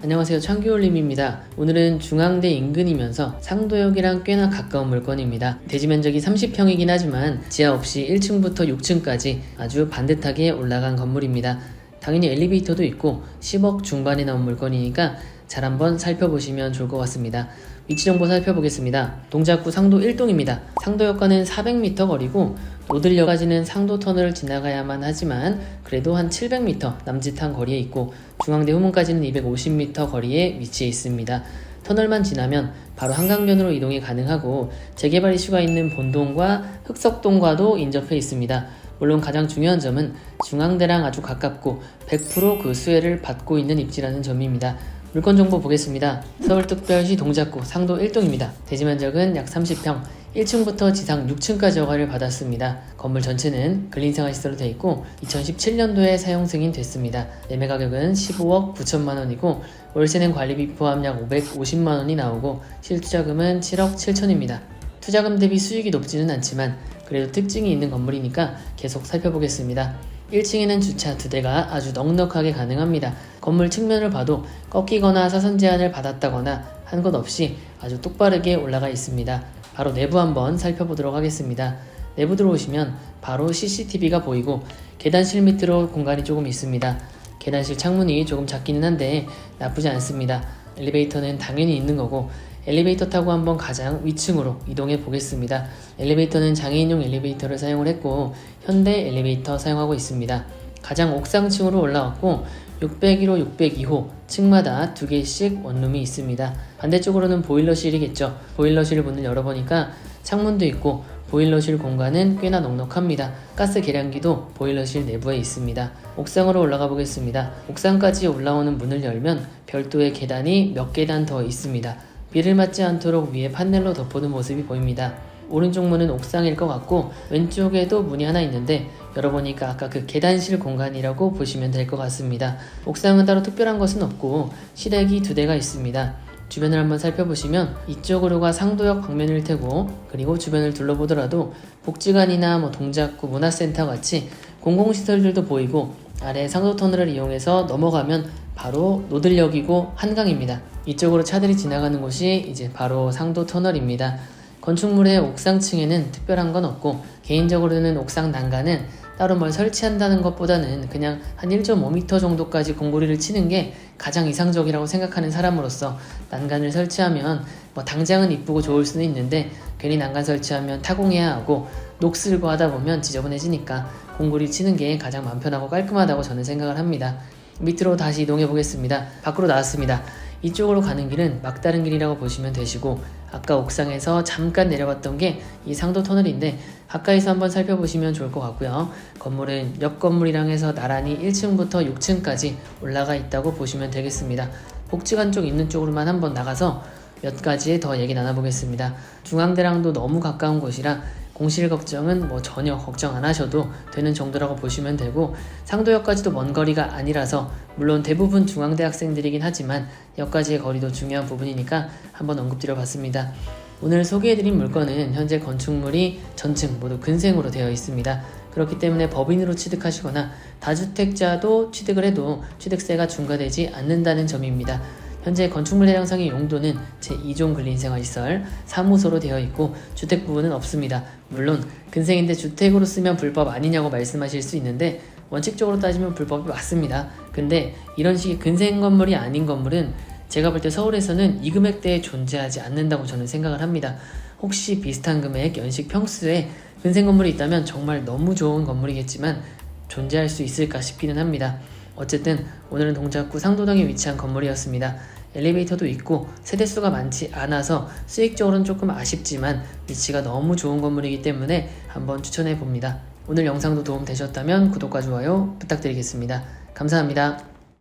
안녕하세요 창규올림입니다. 오늘은 중앙대 인근이면서 상도역이랑 꽤나 가까운 물건입니다. 대지 면적이 30평이긴 하지만 지하 없이 1층부터 6층까지 아주 반듯하게 올라간 건물입니다. 당연히 엘리베이터도 있고 10억 중반에 나온 물건이니까 잘 한번 살펴보시면 좋을 것 같습니다. 위치 정보 살펴보겠습니다. 동작구 상도 1동입니다. 상도역과는 400m 거리고 노들역까지는 상도 터널을 지나가야만 하지만 그래도 한 700m 남짓한 거리에 있고 중앙대 후문까지는 250m 거리에 위치해 있습니다. 터널만 지나면 바로 한강변으로 이동이 가능하고 재개발 이슈가 있는 본동과 흑석동과도 인접해 있습니다. 물론 가장 중요한 점은 중앙대랑 아주 가깝고 100%그 수혜를 받고 있는 입지라는 점입니다. 물건 정보 보겠습니다. 서울특별시 동작구 상도 1동입니다. 대지 면적은 약 30평, 1층부터 지상 6층까지 허가를 받았습니다. 건물 전체는 근린생활시설로 되어 있고 2017년도에 사용 승인 됐습니다. 매매 가격은 15억 9천만 원이고 월세는 관리비 포함 약 550만 원이 나오고 실투자금은 7억 7천입니다. 투자금 대비 수익이 높지는 않지만 그래도 특징이 있는 건물이니까 계속 살펴보겠습니다. 1층에는 주차 두 대가 아주 넉넉하게 가능합니다. 건물 측면을 봐도 꺾이거나 사선 제한을 받았다거나 한 것 없이 아주 똑바르게 올라가 있습니다. 바로 내부 한번 살펴보도록 하겠습니다. 내부 들어오시면 바로 CCTV가 보이고 계단실 밑으로 공간이 조금 있습니다. 계단실 창문이 조금 작기는 한데 나쁘지 않습니다. 엘리베이터는 당연히 있는 거고 엘리베이터 타고 한번 가장 위층으로 이동해 보겠습니다. 엘리베이터는 장애인용 엘리베이터를 사용을 했고 현대 엘리베이터 사용하고 있습니다. 가장 옥상층으로 올라왔고 601호, 602호 층마다 두 개씩 원룸이 있습니다. 반대쪽으로는 보일러실이겠죠. 보일러실 문을 열어보니까 창문도 있고 보일러실 공간은 꽤나 넉넉합니다. 가스 계량기도 보일러실 내부에 있습니다. 옥상으로 올라가 보겠습니다. 옥상까지 올라오는 문을 열면 별도의 계단이 몇 계단 더 있습니다. 비를 맞지 않도록 위에 판넬로 덮어둔 모습이 보입니다. 오른쪽 문은 옥상일 것 같고 왼쪽에도 문이 하나 있는데 열어보니까 아까 그 계단실 공간이라고 보시면 될 것 같습니다. 옥상은 따로 특별한 것은 없고 시댁이 두 대가 있습니다. 주변을 한번 살펴보시면 이쪽으로가 상도역 방면일 테고 그리고 주변을 둘러보더라도 복지관이나 뭐 동작구 문화센터 같이 공공시설들도 보이고 아래 상도 터널을 이용해서 넘어가면 바로 노들역이고 한강입니다. 이쪽으로 차들이 지나가는 곳이 이제 바로 상도 터널입니다. 건축물의 옥상층에는 특별한 건 없고 개인적으로는 옥상 난간은 따로 뭘 설치한다는 것보다는 그냥 한 1.5m 정도까지 공고리를 치는 게 가장 이상적이라고 생각하는 사람으로서 난간을 설치하면 뭐 당장은 이쁘고 좋을 수는 있는데 괜히 난간 설치하면 타공해야 하고 녹슬고 하다 보면 지저분해지니까 공고리 치는 게 가장 마음 편하고 깔끔하다고 저는 생각을 합니다. 밑으로 다시 이동해 보겠습니다. 밖으로 나왔습니다. 이쪽으로 가는 길은 막다른 길이라고 보시면 되시고 아까 옥상에서 잠깐 내려봤던 게 이 상도 터널인데 가까이서 한번 살펴보시면 좋을 것 같고요. 건물은 옆 건물이랑 해서 나란히 1층부터 6층까지 올라가 있다고 보시면 되겠습니다. 복지관 쪽 있는 쪽으로만 한번 나가서 몇 가지 더 얘기 나눠보겠습니다. 중앙대랑도 너무 가까운 곳이라 공실 걱정은 뭐 전혀 걱정 안 하셔도 되는 정도라고 보시면 되고 상도역까지도 먼 거리가 아니라서 물론 대부분 중앙대 학생들이긴 하지만 역까지의 거리도 중요한 부분이니까 한번 언급드려 봤습니다. 오늘 소개해드린 물건은 현재 건축물이 전층 모두 근생으로 되어 있습니다. 그렇기 때문에 법인으로 취득하시거나 다주택자도 취득을 해도 취득세가 중과되지 않는다는 점입니다. 현재 건축물 해당상의 용도는 제2종 근린생활시설 사무소로 되어 있고 주택 부분은 없습니다. 물론 근생인데 주택으로 쓰면 불법 아니냐고 말씀하실 수 있는데 원칙적으로 따지면 불법이 맞습니다. 근데 이런 식의 근생 건물이 아닌 건물은 제가 볼 때 서울에서는 이 금액대에 존재하지 않는다고 저는 생각을 합니다. 혹시 비슷한 금액 연식 평수에 근생 건물이 있다면 정말 너무 좋은 건물이겠지만 존재할 수 있을까 싶기는 합니다. 어쨌든 오늘은 동작구 상도동에 위치한 건물이었습니다. 엘리베이터도 있고 세대수가 많지 않아서 수익적으로는 조금 아쉽지만 위치가 너무 좋은 건물이기 때문에 한번 추천해 봅니다. 오늘 영상도 도움 되셨다면 구독과 좋아요 부탁드리겠습니다. 감사합니다.